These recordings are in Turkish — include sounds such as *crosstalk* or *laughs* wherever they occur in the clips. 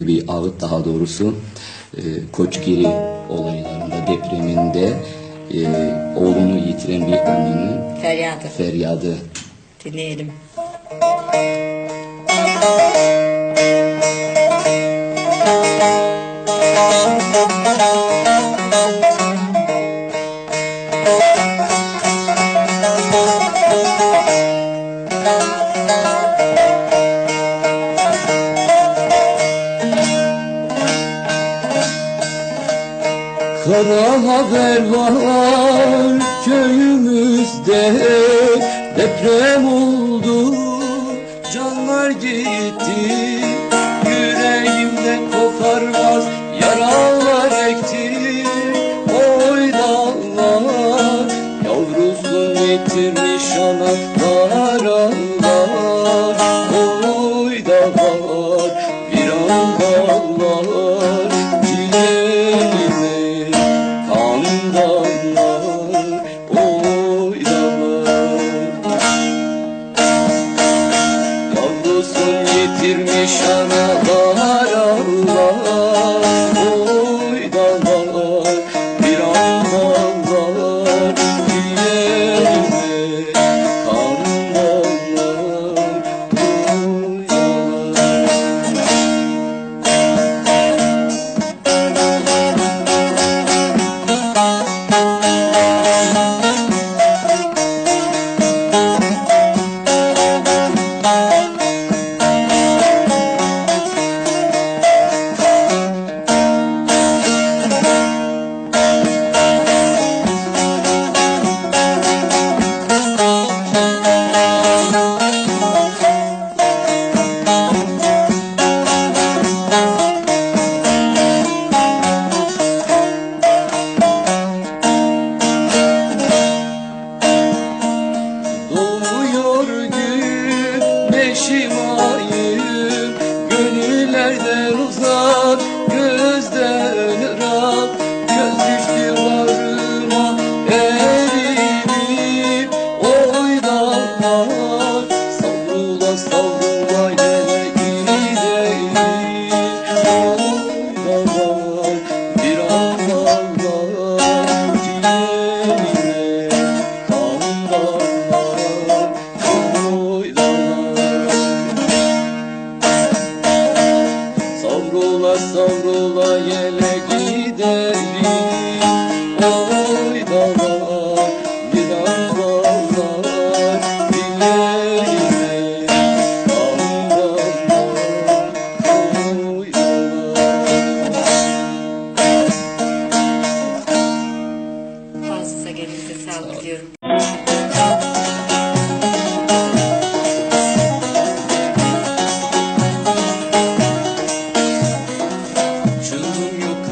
bir ağıt daha doğrusu e, Koçgiri olaylarında depreminde e, oğlunu yitiren bir annenin feryadı. feryadı. Dinleyelim. Müzik Kara haber var köyümüzde Deprem oldu. Canlar gitti Yüreğimde koparmaz yaralar ekti. Oy dağlar yavrusunu yitirmiş anaklar Allah Oy dağlar bir an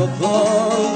above.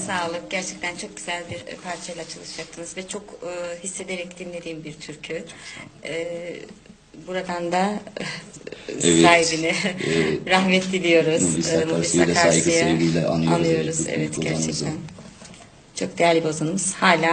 sağlık. Gerçekten çok güzel bir e, parçayla çalışacaktınız ve çok e, hissederek dinlediğim bir türkü. Çok buradan da *laughs* evet, sahibini evet. *laughs* rahmet diliyoruz. Mulis Akarsu'yu da saygı sevgiyle anıyoruz. anıyoruz evet, gerçekten. Çok değerli bozanımız hala...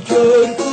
kör